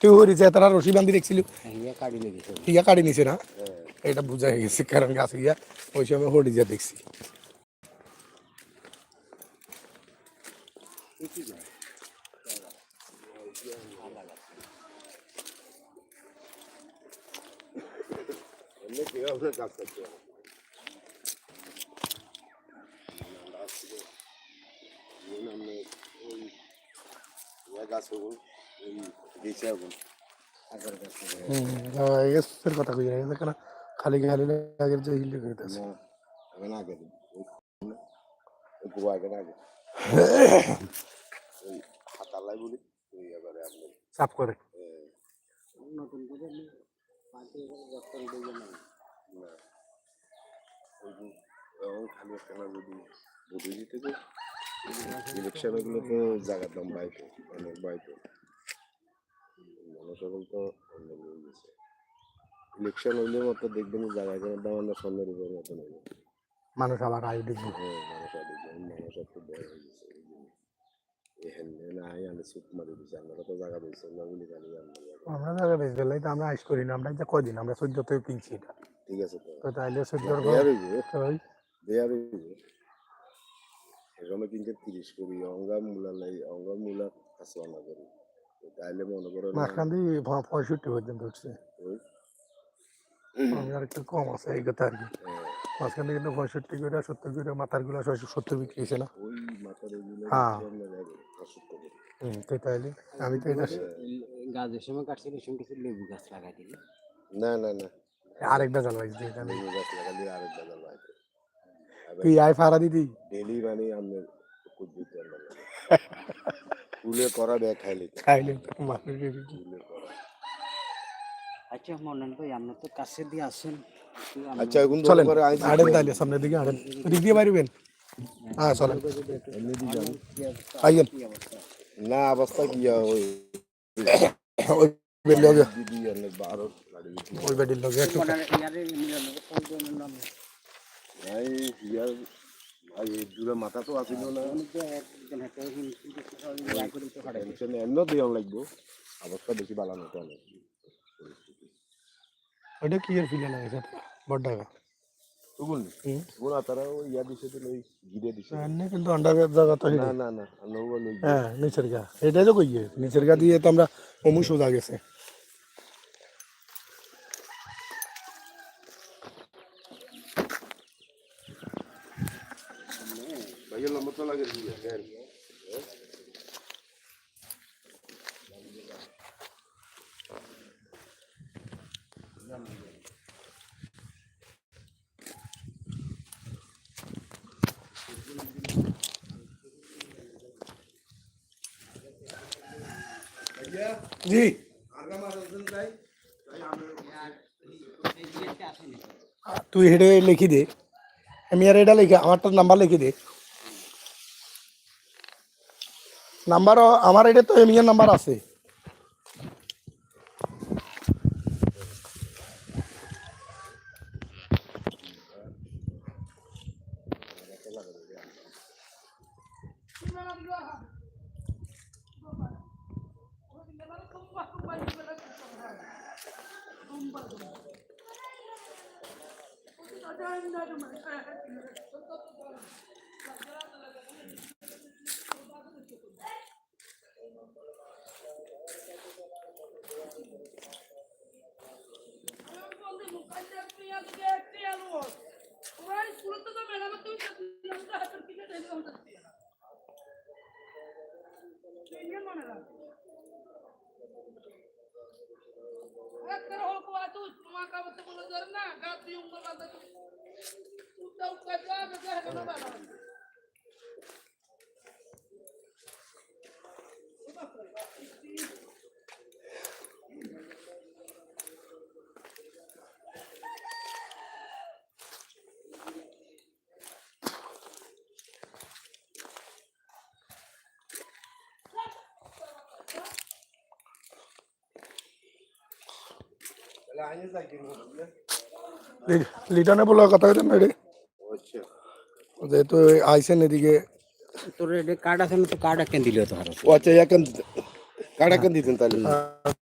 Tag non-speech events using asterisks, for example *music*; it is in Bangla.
তুই হরিছে তারা রশি বান্ধি দেখছিল? ইয়ে কাটি নিছে না? এটা বোঝা হয়ে গেছে কারণ গাছ ইয়া ওই সময় হরি যা দেখছি। কীভাবে কাজ করতে হবে আমরা ওই ইয়া গাছ হব কাছে এর কথা কই কেন খালি খালি আগের যে হিলে এখন আগে ওই আগে আগে ওই হাতালাই *coughs* বলি ওই এবারে আপনি চাপ করে। নতুন করে পাঁচে বছর দিয়ে না। না ওই খালি যদি বুঝে দিতে ইলেকশন এগুলো তো জায়গার দাম অনেক বাইতো মনসকল তো হয়ে গেছে ইলেকশন হইলে মতো দেখবেন জায়গার দাম আমরা স্বর্ণের উপর মতো মানুষ আবার আয়ু দেখব। হ্যাঁ মানুষ আর দেখবেন মানুষ আর খুব বড় হয়ে গেছে। তো জায়গা আমরা জায়গা। জায়গা বেশ তো আমরা আইস করি না আমরা এটা কিনছি এটা। ঠিক আছে তো। তো তাইলে হইব ওই দেয়ার হইব এখানে কিন্তু তিরিশ করি অঙ্গা মূলা নাই অঙ্গা মূলা আছে অনা করি তাইলে মনে করেন মাঝখান দিয়ে পঁয়ষট্টি পর্যন্ত উঠছে আর একটু কম আছে এই কথা আর কি মাঝখান দিয়ে কিন্তু পঁয়ষট্টি করে সত্তর করে মাথারগুলো ছয়শো সত্তর বিক্রি হয়েছে না ওই মাথার এগুলো হ্যাঁ। করে হুম তো তাইলে আমি তো এটা গাছের সময় কাটছিল সঙ্গে কিছু লেবু গাছ লাগাই দিল না না না আরেকটা জাল এখানে লেবু গাছ লাগালে আরেক জায়গা লাগে তুই আয় ফাড়া দিদি ডেলি মানে আমি কুদ্দুত *laughs* ফুলে করা দেয় খাইলে খাইলে মানুষের ফুলে করা। আচ্ছা মন্ডল ভাই আপনি তো কাছে দিয়ে আসেন। আচ্ছা এখন চলেন আড়েন তাইলে সামনের দিকে আড়েন। দিক দিয়ে মারিবেন হ্যাঁ চলেন। এমনি দি যান আইয়েন। না অবস্থা কি ওই ওই বেড লগে। দিদি অনেক বারো ওই বেডের লগে। একটু মানে ইয়ারে মিলানো, ফোন করে মিলানো। ভাই ইয়ার ভাই এই দূরে মাথা তো আসিল না আমি তো একজন হাতে হিমশিম করতে সবাই ইয়া করে তো হারাই দিই। টেনশন এমন দিয়ে লাগবো অবস্থা বেশি বালানো তো অনেক পরিস্থিতি ওইটা কি এর ফিলে লাগে সেটা বড় টাকা তো বললি হুম। ওরা তারা ওই ইয়া দিছে তো ওই গিরে দিছে এমনি কিন্তু আন্ডার জায়গা তো না হিলে না না আমরা বলি হ্যাঁ নিচের গা এটাই তো কইয়ে নিচের গা দিয়ে তো আমরা অমু সোজা গেছে ভাইয়া লম্বা তো লাগে হ্যাঁ জি তুই হেঁটে লিখি দে আমি আর এটা লিখে আমারটা নাম্বার লিখে দে নাম্বারও আমার এটা তো এমিয়ার নাম্বার আছে। তোমাকে আমার তো বলে না গাছ দিয়ে উঠে বাঁধা তুমি উঠতে উঠতে যাবে লিটনে বলার কথা হইতেন না রে আচ্ছা যেহেতু আইসেন এদিকে তোর এটা কার্ড আছে না তো কার্ড একটা দিলে তো হারো ও আচ্ছা এখন কাটা কেন দিতেন তাহলে আহ,